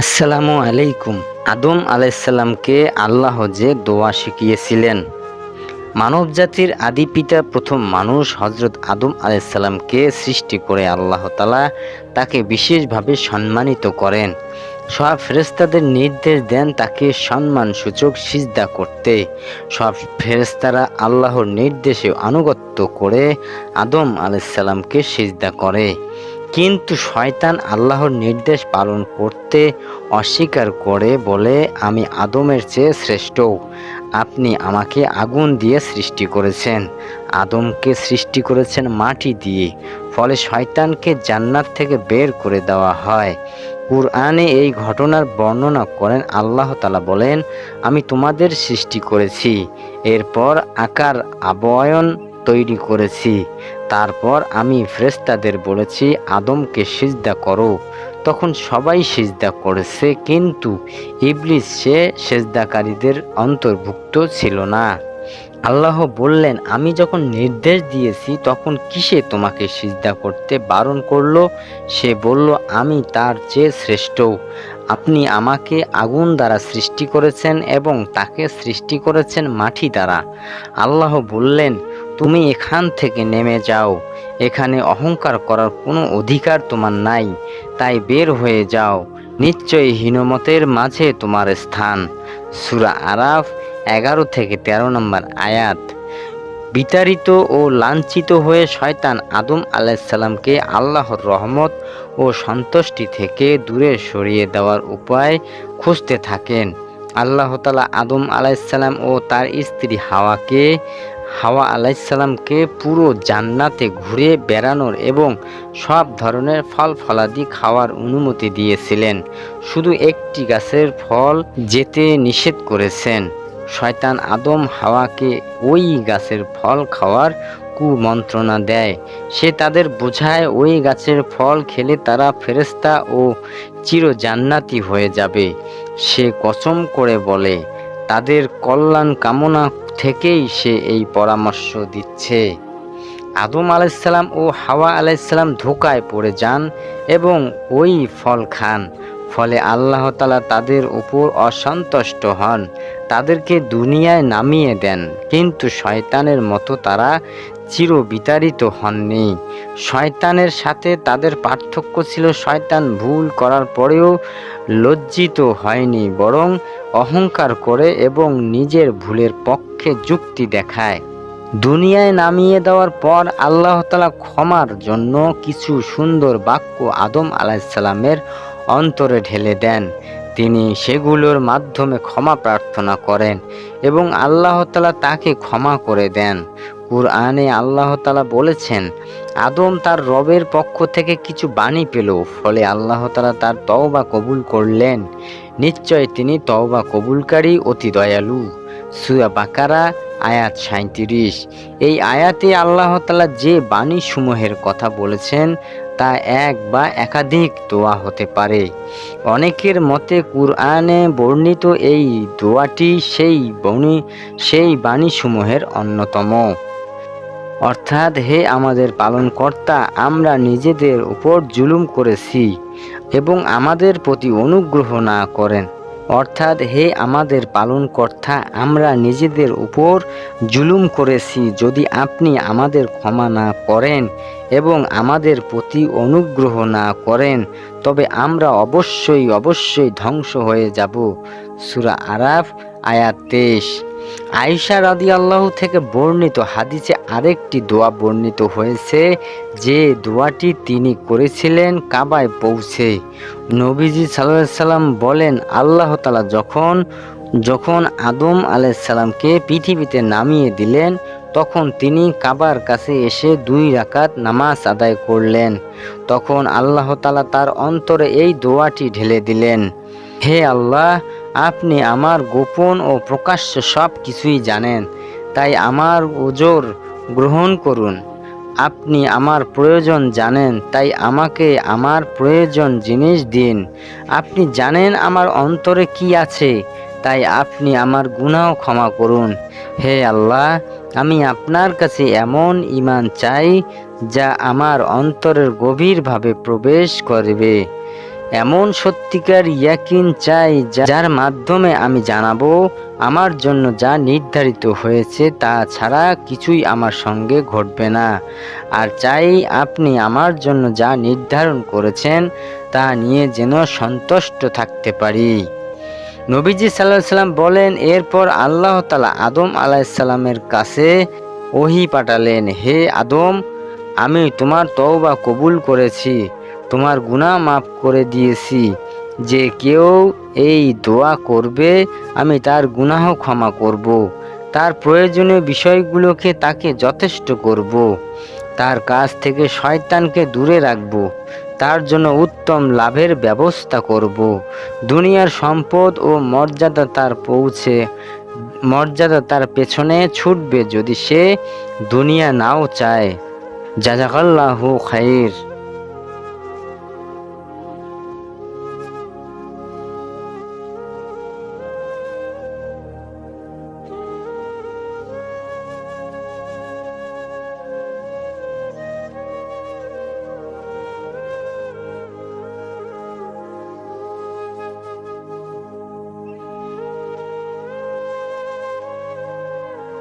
আসসালামু আলাইকুম। আদম আলাইসাল্লামকে আল্লাহ যে দোয়া শিখিয়েছিলেন। মানব জাতির আদি পিতা প্রথম মানুষ হজরত আদম আলাইসাল্লামকে সৃষ্টি করে আল্লাহ তালা তাকে বিশেষভাবে সম্মানিত করেন। সব ফেরেস্তাদের নির্দেশ দেন তাকে সম্মান সূচক সিজদা করতে। সব ফেরেস্তারা আল্লাহর নির্দেশে আনুগত্য করে আদম আলাইসাল্লামকে সিজদা করে। কিন্তু শয়তান আল্লাহর নির্দেশ পালন করতে অস্বীকার করে বলে, আমি আদমের চেয়ে শ্রেষ্ঠ। আপনি আমাকে আগুন দিয়ে সৃষ্টি করেছেন। আদমকে সৃষ্টি করেছেন মাটি দিয়ে। ফলে শয়তানকে জান্নাত থেকে বের করে দেওয়া হয়। কুরআনে এই ঘটনার বর্ণনা করেন আল্লাহ তালা বলেন, আমি তোমাদের সৃষ্টি করেছি। এরপর আকার আবয়ন তৈরি করেছি। তারপর আমি ফ্রেস্তাদের বলেছি, আদমকে সিজদা করো। তখন সবাই সিজদা করেছে, কিন্তু ইবলিস সে সেজদাকারীদের অন্তর্ভুক্ত ছিল না। আল্লাহ বললেন, আমি যখন নির্দেশ দিয়েছি, তখন কিসে তোমাকে সিজদা করতে বারণ করল? সে বলল, আমি তার চেয়ে শ্রেষ্ঠ। আপনি আমাকে আগুন দ্বারা সৃষ্টি করেছেন এবং তাকে সৃষ্টি করেছেন মাটি দ্বারা। আল্লাহ বললেন তুমি এখান থেকে নেমে যাও। এখানে অহংকার করার কোনো অধিকার তোমার নাই। তাই বের হয়ে যাও। নিশ্চয়ই হীনমতের মাঝে তোমার স্থান। সুরা আরাফ এগারো থেকে ১৩ নম্বর আয়াত। বিতাড়িত ও লাঞ্ছিত হয়ে শয়তান আদম আলাইসাল্লামকে আল্লাহর রহমত ও সন্তুষ্টি থেকে দূরে সরিয়ে দেওয়ার উপায় খুঁজতে থাকেন। আল্লাহ তালা আদম আলাইসাল্লাম ও তার স্ত্রী হাওয়াকে হাওয়া আলাইসাল্লামকে পুরো জান্নাতে ঘুরে বেড়ানোর এবং সব ধরনের ফল ফলাদি খাওয়ার অনুমতি দিয়েছিলেন। শুধু একটি গাছের ফল যেতে নিষেধ করেছেন। শয়তান আদম হাওয়াকে ওই গাছের ফল খাওয়ার কুমন্ত্রণা দেয়। সে তাদের বোঝায়, ওই গাছের ফল খেলে তারা ফেরেস্তা ও চির জান্নাতি হয়ে যাবে। সে কসম করে বলে, তাদের কল্যাণ কামনা থেকেই সে এই পরামর্শ দিচ্ছে। আদম আলাইসাল্লাম ও হাওয়া আলাইসাল্লাম ধোকায় পড়ে যান এবং ওই ফল খান। ফলে আল্লাহ তালা তাদের উপর অসন্তুষ্ট হন, তাদেরকে দুনিয়ায় নামিয়ে দেন। কিন্তু শয়তানের মতো তারা চির বিতাড়িত হননি। শয়তানের সাথে তাদের পার্থক্য ছিল শয়তান ভুল করার পরেও লজ্জিত হয়নি, বরং অহংকার করে এবং নিজের ভুলের পক্ষে যুক্তি দেখায়। দুনিয়ায় নামিয়ে দেওয়ার পর আল্লাহ তালা ক্ষমার জন্য কিছু সুন্দর বাক্য আদম আলাইসাল্লামের অন্তরে ঢেলে দেন। তিনি সেগুলোর মাধ্যমে ক্ষমা প্রার্থনা করেন এবং আল্লাহ তালা তাকে ক্ষমা করে দেন। কুরআনে আল্লাহ তালা বলেছেন, আদম তার রবের পক্ষ থেকে কিছু বাণী পেল, ফলে আল্লাহ তালা তার তওবা কবুল করলেন। নিশ্চয় তিনি তওবা কবুলকারী, অতি দয়ালু। সুয়া বাকারা, আয়াত সাঁত্রিশ এই আয়াতে আল্লাহ তালা যে বাণী সমূহের কথা বলেছেন, তা এক বা একাধিক দোয়া হতে পারে। অনেকের মতে কুরআনে বর্ণিত এই দোয়াটি সেই বনি সেই বাণীসমূহের অন্যতম। অর্থাৎ হে আমাদের পালনকর্তা, আমরা নিজেদের উপর জুলুম করেছি এবং আমাদের প্রতি অনুগ্রহ না করেন। অর্থাৎ হে আমাদের পালনকর্তা, আমরা নিজেদের উপর জুলুম করেছি যদি আপনি আমাদের ক্ষমা না করেন এবং আমাদের প্রতি অনুগ্রহ না করেন, তবে আমরা অবশ্যই অবশ্যই ধ্বংস হয়ে যাব। সুরা আরাফ আয়াত তেইশ। আয়সা রাদি আল্লাহ থেকে বর্ণিত হাদিসে আরেকটি দোয়া বর্ণিত হয়েছে, যে দোয়াটি তিনি করেছিলেন কাবায় পৌঁছে। নবীজি সাল্লাম বলেন, আল্লাহ তালা যখন যখন আদম আলাইসাল্লামকে পৃথিবীতে নামিয়ে দিলেন, তখন তিনি কাবার কাছে এসে দুই রাকাত নামাজ আদায় করলেন। তখন আল্লাহ তালা তার অন্তরে এই দোয়াটি ঢেলে দিলেন, হে আল্লাহ আপনি আমার গোপন ও প্রকাশ্য সব কিছুই জানেন, তাই আমার ওজোর গ্রহণ করুন। আপনি আমার প্রয়োজন জানেন, তাই আমাকে আমার প্রয়োজন জিনিস দিন। আপনি জানেন আমার অন্তরে কি আছে, তাই আপনি আমার গুনাহ ক্ষমা করুন। হে আল্লাহ, আমি আপনার কাছে এমন ইমান চাই, যা আমার অন্তরের গভীরভাবে প্রবেশ করবে। এমন সত্যিকার ইয়াকিন চাই যার মাধ্যমে আমি জানাব আমার জন্য যা নির্ধারিত হয়েছে তা ছাড়া কিছুই আমার সঙ্গে ঘটবে না। আর চাই আপনি আমার জন্য যা নির্ধারণ করেছেন তা নিয়ে যেন সন্তুষ্ট থাকতে পারি। নবীজি সাল্লাহ সাল্লাম বলেন, এরপর আল্লাহ তালা আদম আলাইসাল্লামের কাছে ওহি পাঠালেন, হে আদম, আমি তোমার তওবা কবুল করেছি। তোমার গুনাহ মাফ করে দিয়েছি। যে কেউ এই দোয়া করবে, আমি তার গুনাহ ক্ষমা করব। তার প্রয়োজনীয় বিষয়গুলোকে তাকে যথেষ্ট করব। তার কাছ থেকে শয়তানকে দূরে রাখব। তার জন্য উত্তম লাভের ব্যবস্থা করব। দুনিয়ার সম্পদ ও মর্যাদা তার পৌঁছে, মর্যাদা তার পেছনে ছুটবে যদি সে দুনিয়া নাও চায়। জাজাকাল্লাহু খাইর।